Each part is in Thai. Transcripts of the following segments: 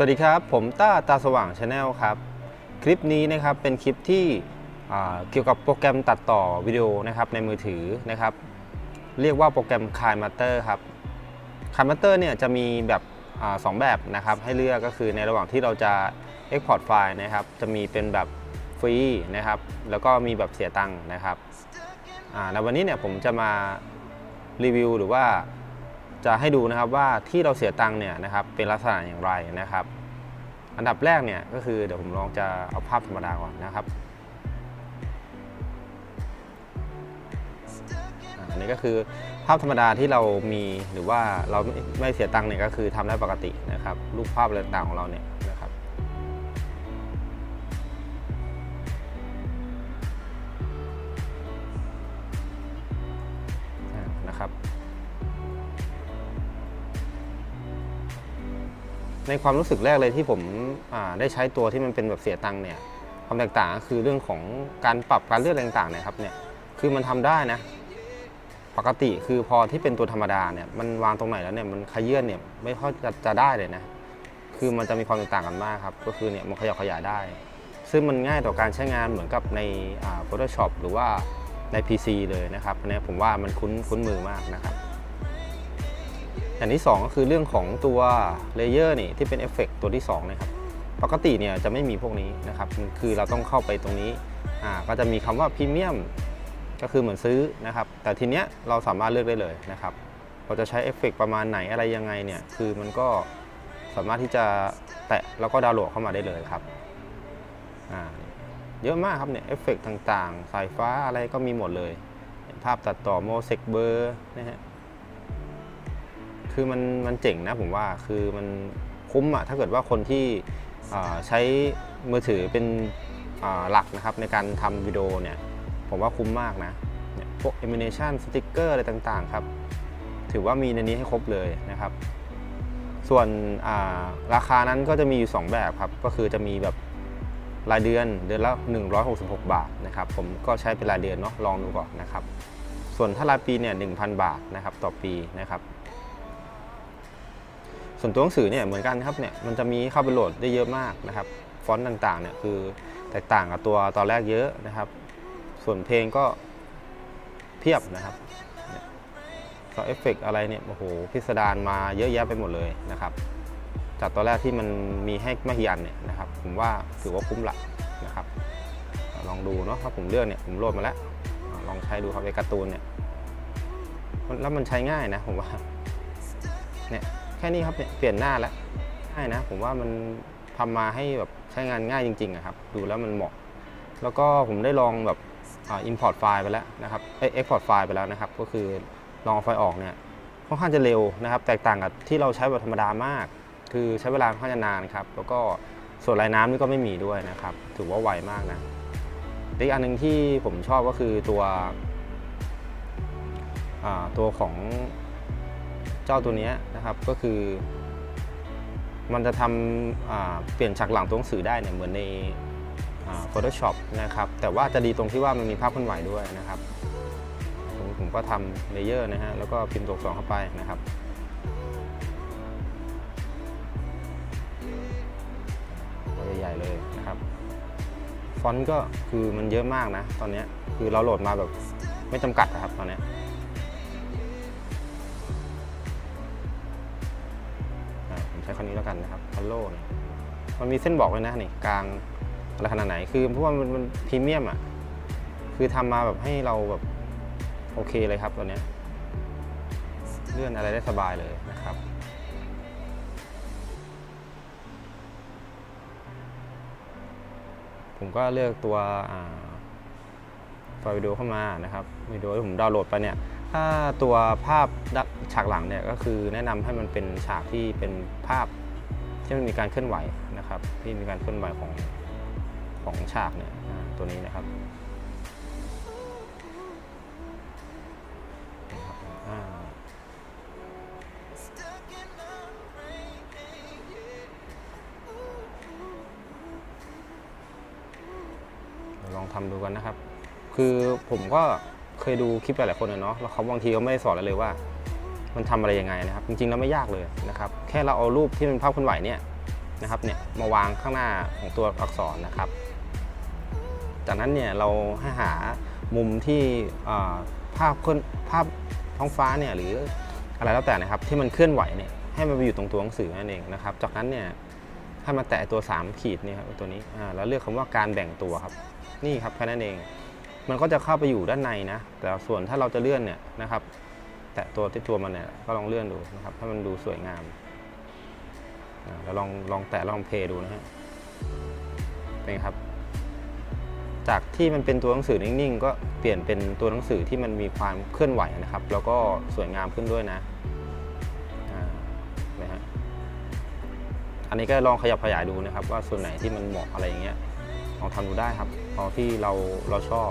สวัสดีครับ ผมต้าตาสว่างชาแนลครับ คลิปนี้นะครับเป็นคลิปที่เกี่ยวกับโปรแกรมตัดต่อวิดีโอนะครับในมือถือนะครับ เรียกว่าโปรแกรม k i n m a t e r ครับ k i n m a t e r เนี่ยจะมีแบบอสองแบบนะครับ ให้เลือกก็คือในระหว่างที่เราจะ Export ไฟล์นะครับ จะมีเป็นแบบฟรีนะครับ แล้วก็มีแบบเสียตังค์นะครับอ่าในวันนี้เนี่ยผมจะมารีวิวหรือว่า จะให้ดูนะครับว่าที่เราเสียตังค์เนี่ยนะครับเป็นลักษณะอย่างไรนะครับ อันดับแรกเนี่ยก็คือเดี๋ยวผมลองจะเอาภาพธรรมดาก่อนนะครับอันนี้ก็คือภาพธรรมดาที่เรามีหรือว่าเราไม่เสียตังค์เนี่ยก็คือทำได้ปกตินะครับรูปภาพอะไรต่างของเราเนี่ย ในความรู้สึกแรกเลยที่ผมได้ใช้ตัวที่มันเป็นแบบเสียตังค์เนี่ยความแตกต่างก็คือเรื่องของการปรับการเลือกอะไรต่างๆเนี่ยครับเนี่ยคือมันทำได้นะปกติคือพอที่เป็นตัวธรรมดาเนี่ยมันวางตรงไหนแล้วเนี่ยมันขยื่นเนี่ยไม่ค่อยจะจะได้เลยนะคือมันจะมีความแตกต่างกันมากครับก็คือเนี่ยมันขยับขยายได้ ซึ่งมันง่ายต่อการใช้งานเหมือนกับใน Photoshop หรือว่าใน PC เลยนะครับอันนี้ผมว่ามันคุ้นคุ้นมือมากนะครับ อย่างที่ 2 ก็คือเรื่องของตัวเลเยอร์นี่ที่เป็นเอฟเฟกตัวที่2นะครับปกติเนี่ยจะไม่มีพวกนี้นะครับคือเราต้องเข้าไปตรงนี้อ่าก็จะมีคำว่าพรีเมียมก็คือเหมือนซื้อนะครับ แต่ทีเนี้ยเราสามารถเลือกได้เลยนะครับเราจะใช้เอฟเฟกประมาณไหนอะไรยังไงเนี่ยคือมันก็สามารถที่จะแตะแล้วก็ดาวน์โหลดเข้ามาได้เลยครับอ่าเยอะมากครับเนี่ยเอฟเฟกต่างๆ สายฟ้าอะไรก็มีหมดเลย ภาพตัดต่อโมเสกเบอร์นะฮะ คือมันมันเจ๋งนะผมว่าคือมันคุ้มอะถ้าเกิดว่าคนที่ใช้มือถือเป็นหลักนะครับในการทำวิดีโอเนี่ยผมว่าคุ้มมากนะเนี่ยพวก animation สติกเกอร์อะไรต่างๆครับ ถือว่ามีในนี้ให้ครบเลยนะครับ ส่วนาราคานั้นก็จะมีอยู่ 2 แบบครับ ก็คือจะมีแบบรายเดือนเดือนละ 166 บาทนะครับ ผมก็ใช้เป็นรายเดือนเนาะลองดูก่อนนะครับ ส่วนถ้ารายปีเนี่ย1,000 บาทนะครับต่อปีนะครับ ส่วนตัวหนังสือเนี่ยเหมือนกันครับเนี่ยมันจะมีเข้าไปโหลดได้เยอะมากนะครับฟอนต์ต่างๆเนี่ยคือแตกต่างกับตัวตอนแรกเยอะนะครับ ส่วนเพลงก็เพียบนะครับเนี่ยก็เอฟเฟกต์อะไรเนี่ยโอ้โหพิสดารมาเยอะแยะไปหมดเลยนะครับ จากตอนแรกที่มันมีให้ไม่กี่อันเนี่ยนะครับผมว่าถือว่าคุ้มละนะครับ ลองดูเนาะถ้าผมเลือกเนี่ยผมโหลดมาแล้ว ลองใช้ดูครับไอการ์ตูนเนี่ยแล้วมันใช้ง่ายนะผมว่าเนี่ย แค่นี้ครับเนี่ยเปลี่ยนหน้าแล้วง่ายนะ ผมว่ามันทำมาให้แบบใช้งานง่ายจริงๆอะครับ ดูแล้วมันเหมาะ แล้วก็ผมได้ลองแบบอ่า import ไฟล์ไปแล้วนะครับเอ้ย export ไฟล์ไปแล้วนะครับ ก็คือลองเอาไฟล์ออกเนี่ยค่อนข้างจะเร็วนะครับ แตกต่างกับที่เราใช้แบบธรรมดามาก คือใช้เวลาค่อนข้างจะนานครับ แล้วก็ส่วนลายน้ำนี่ก็ไม่มีด้วยนะครับ ถือว่าไวมากนะและอีกอันหนึ่งที่ผมชอบก็คือตัวอ่าตัวของ เจ้าตัวนี้นะครับก็คือ มันจะทำเปลี่ยนฉากหลังตัวหนังสือได้เนี่ยเหมือนใน Photoshop นะครับแต่ว่าจะดีตรงที่ว่ามันมีภาพเคลื่อนไหวด้วยนะครับผมผมก็ทำเลเยอร์นะฮะแล้วก็พิมพ์ตัวอักษรเข้าไปนะครับตัวใหญ่ๆเลยนะครับ ฟอนต์ก็คือมันเยอะมากนะ ตอนนี้คือเราโหลดมาแบบไม่จำกัดนะครับตอนนี้ ช้คำนี้แล้วกันนะครับฮัลโหลเนี่ยมันมีเส้นบอกเลยนะนี่กลางอะไรขนาดไหนคือเพราะว่ามันมันพรีเมียมอะคือทำมาแบบให้เราแบบโอเคเลยครับตัวเนี้ยเลื่อนอะไรได้สบายเลยนะครับผมก็เลือกตัวไฟวิดีโอเข้ามานะครับวิดีโอที่ผมดาวน์โหลดไปเนี่ย ถ้าตัวภาพฉากหลังเนี่ยก็คือแนะนำให้มันเป็นฉากที่เป็นภาพที่มันมีการเคลื่อนไหวนะครับที่มีการเคลื่อนไหวของของฉากเนี่ยตัวนี้นะครับลองทำดูกันนะครับ คือผมก็ เคยดูคลิปหลายๆคนเนาะแล้วเขาบางทีก็ไม่ได้สอนเราเลยว่า มันทำอะไรยังไงนะครับ จริงๆแล้วไม่ยากเลยนะครับ แค่เราเอารูปที่เป็นภาพเคลื่อนไหวเนี่ยนะครับเนี่ยมาวางข้างหน้าของตัวอักษรนะครับ จากนั้นเนี่ยเราให้หามุมที่ภาพเคลื่อนภาพท้องฟ้าเนี่ยหรืออะไรแล้วแต่นะครับที่มันเคลื่อนไหวเนี่ยให้มันไปอยู่ตรงตัวหนังสือนั่นเองนะครับ จากนั้นเนี่ยให้มาแตะตัว 3 ขีดนี่ครับตัวนี้แล้วเลือกคำว่าการแบ่งตัวครับ นี่ครับแค่นั้นเอง มันก็จะเข้าไปอยู่ด้านในนะ แต่ส่วนถ้าเราจะเลื่อนเนี่ยนะครับ แตะตัวที่ตัวมันเนี่ยก็ลองเลื่อนดูนะครับให้มันดูสวยงามอ่าแล้วลองลองแตะลองเพย์ดูนะฮะเป็นไงครับ จากที่มันเป็นตัวหนังสือนิ่งๆ ก็เปลี่ยนเป็นตัวหนังสือที่มันมีความเคลื่อนไหวนะครับ แล้วก็สวยงามขึ้นด้วยนะนะฮะอันนี้ก็ลองขยับขยายดูนะครับ ว่าส่วนไหนที่มันเหมาะอะไรอย่างเงี้ยลองทำดูได้ครับเอาที่เราเราชอบ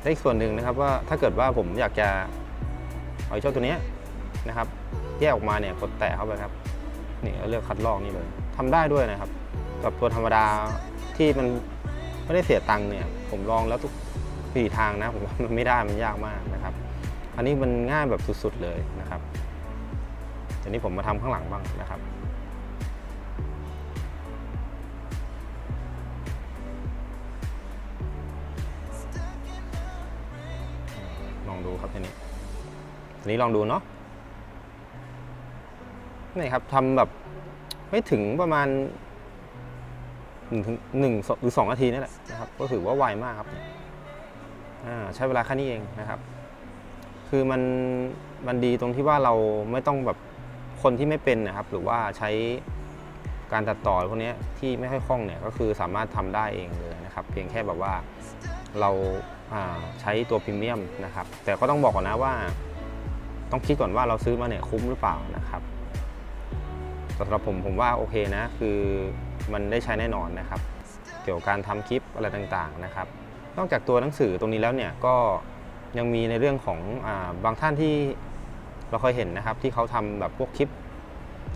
และอีกส่วนหนึ่งนะครับว่าถ้าเกิดว่าผมอยากจะเอาไอ้เจ้าตัวนี้นะครับแยกออกมาเนี่ยกดแตะเข้าไปครับนี่เลือกคัดลอกนี่เลยทำได้ด้วยนะครับกับตัวธรรมดาที่มันไม่ได้เสียตังค์เนี่ย ผมลองแล้วทุกสี่ทางนะผมว่ามันไม่ได้มันยากมากนะครับ อันนี้มันง่ายแบบสุดๆเลยนะครับทีนี้ผมมาทำข้างหลังบ้างนะครับ ดูครับทีนี้ทีนี้ลองดูเนาะนี่ครับทำแบบไม่ถึงประมาณหนึ่งถึงหนึ่งหรือสองนาทีนี่แหละนะครับ ก็ถือว่าไวมากครับอ่าใช้เวลาแค่นี้เองนะครับ คือมันมันดีตรงที่ว่าเราไม่ต้องแบบคนที่ไม่เป็นนะครับ หรือว่าใช้การตัดต่อพวกนี้ที่ไม่ค่อยคล่องเนี่ยก็คือสามารถทำได้เองเลยนะครับ เพียงแค่แบบว่าเรา ใช้ตัวพรีเมียมนะครับ แต่ก็ต้องบอกก่อนนะว่า ต้องคิดก่อนว่าเราซื้อมาเนี่ยคุ้มหรือเปล่านะครับสำหรับผมผมว่าโอเคนะ คือมันได้ใช้แน่นอนนะครับ เกี่ยวกับการทำคลิปอะไรต่างๆนะครับ นอกจากตัวหนังสือตรงนี้แล้วเนี่ยก็ยังมีในเรื่องของอาบางท่านที่เราเคยเห็นนะครับ ที่เขาทำแบบพวกคลิป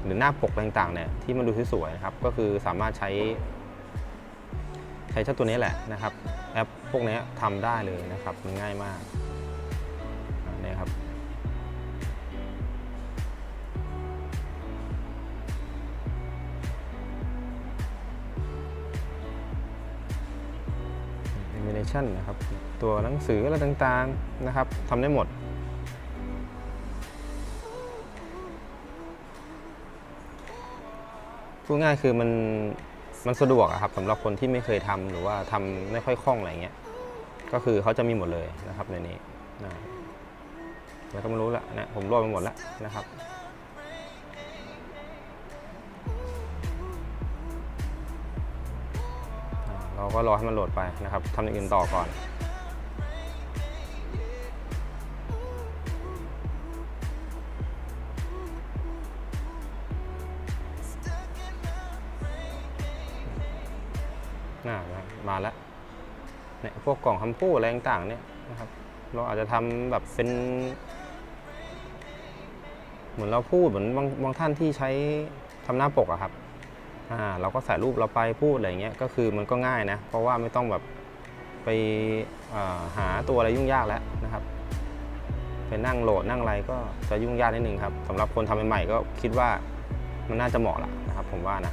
หรือหน้าปกต่างๆเนี่ยที่มันดูสวยๆนะครับ ก็คือสามารถใช้ ช้เจ้าตัวนี้แหละนะครับแอปพวกนี้ทำได้เลยนะครับมันง่ายมากนี่ครับ a n i m a t i o n นะครับตัวหนังสืออะไรต่างๆนะครับทำได้หมดพูดง่ายคือมัน มันสะดวกครับสำหรับคนที่ไม่เคยทำหรือว่าทำไม่ค่อยคล่องอะไรเงี้ยก็คือเขาจะมีหมดเลยนะครับในนี้นะแล้วก็ไม่รู้ละนะผมโหลดไปหมดแล้วนะครับเราก็รอให้มันโหลดไปนะครับทำอย่างอื่นต่อก่อน มาแล้วเนี่ยพวกกล่องคำพูดอะไรต่างๆเนี่ยนะครับ เราอาจจะทำแบบเป็น เหมือนเราพูดเหมือนบางบางท่านที่ใช้ทำหน้าปกอะครับอ่าเราก็ใส่รูปเราไปพูดอะไรเงี้ยก็คือมันก็ง่ายนะ เพราะว่าไม่ต้องแบบไปหาตัวอะไรยุ่งยากแล้วนะครับไปนั่งโหลดนั่งอะไรก็จะยุ่งยากนิดนึงครับสำหรับคนทำใหม่ๆก็คิดว่ามันน่าจะเหมาะละนะครับ ผมว่านะ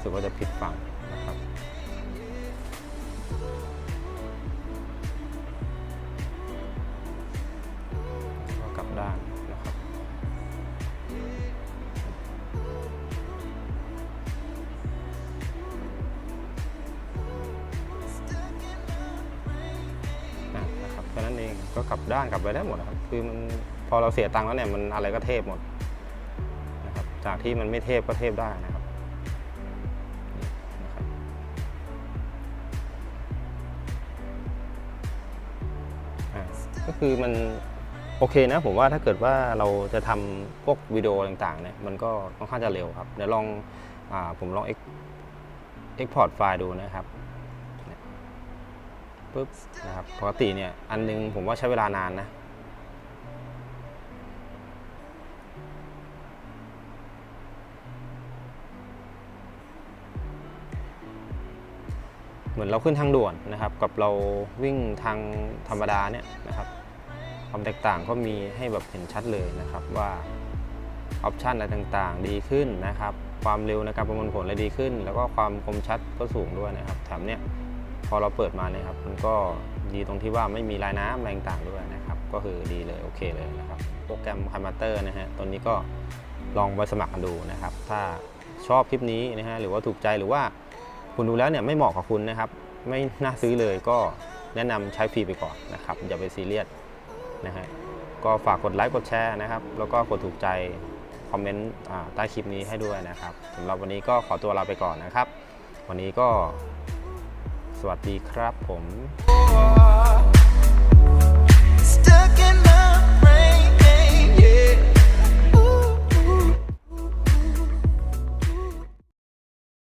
รู้สึกว่าจะผิดฝั่งนะครับ ก็กลับด้านนะครับอะนะครับแค่นั้นเองก็กลับด้านกลับไปได้หมดนะครับ คือมันพอเราเสียตังค์แล้วเนี่ยมันอะไรก็เทพหมดนะครับ จากที่มันไม่เทพก็เทพได้นะ ก็คือมันโอเคนะผมว่าถ้าเกิดว่าเราจะทำพวกวิดีโอต่างๆเนี่ยมันก็ค่อนข้างจะเร็วครับเดี๋ยวลองอผมลองเอ็กพอร์ตไฟล์ดูนะครับปุ๊บนะครับปกติเนี่ยอันนึงผมว่าใช้เวลานานนะ เหมือนเราขึ้นทางด่วนนะครับ กับเราวิ่งทางธรรมดาเนี่ยนะครับ ความแตกต่างก็มีให้แบบเห็นชัดเลยนะครับว่าออปชันอะไรต่างๆ ดีขึ้นนะครับ ความเร็วในการประมวลผลอะไรดีขึ้น แล้วก็ความคมชัดก็สูงด้วยนะครับแถมเนี่ยพอเราเปิดมาเนี่ยครับมันก็ดีตรงที่ว่าไม่มีลายน้ำอะไรต่างๆด้วยนะครับ ก็คือดีเลยโอเคเลยนะครับ โปรแกรม c า m มาเตอร์นะฮะตัวนี้ก็ลองไปสมัครกันดูนะครับ ถ้าชอบคลิปนี้นะฮะหรือว่าถูกใจหรือว่า คุณดูแล้วเนี่ยไม่เหมาะกับคุณนะครับ ไม่น่าซื้อเลยก็แนะนำใช้ฟรีไปก่อนนะครับ อย่าไปซีเรียสนะฮะก็ฝากกดไลค์กดแชร์นะครับ แล้วก็กดถูกใจคอมเมนต์ใต้คลิปนี้ให้ด้วยนะครับสำหรับวันนี้ก็ขอตัวลาไปก่อนนะครับ วันนี้ก็สวัสดีครับผม oh,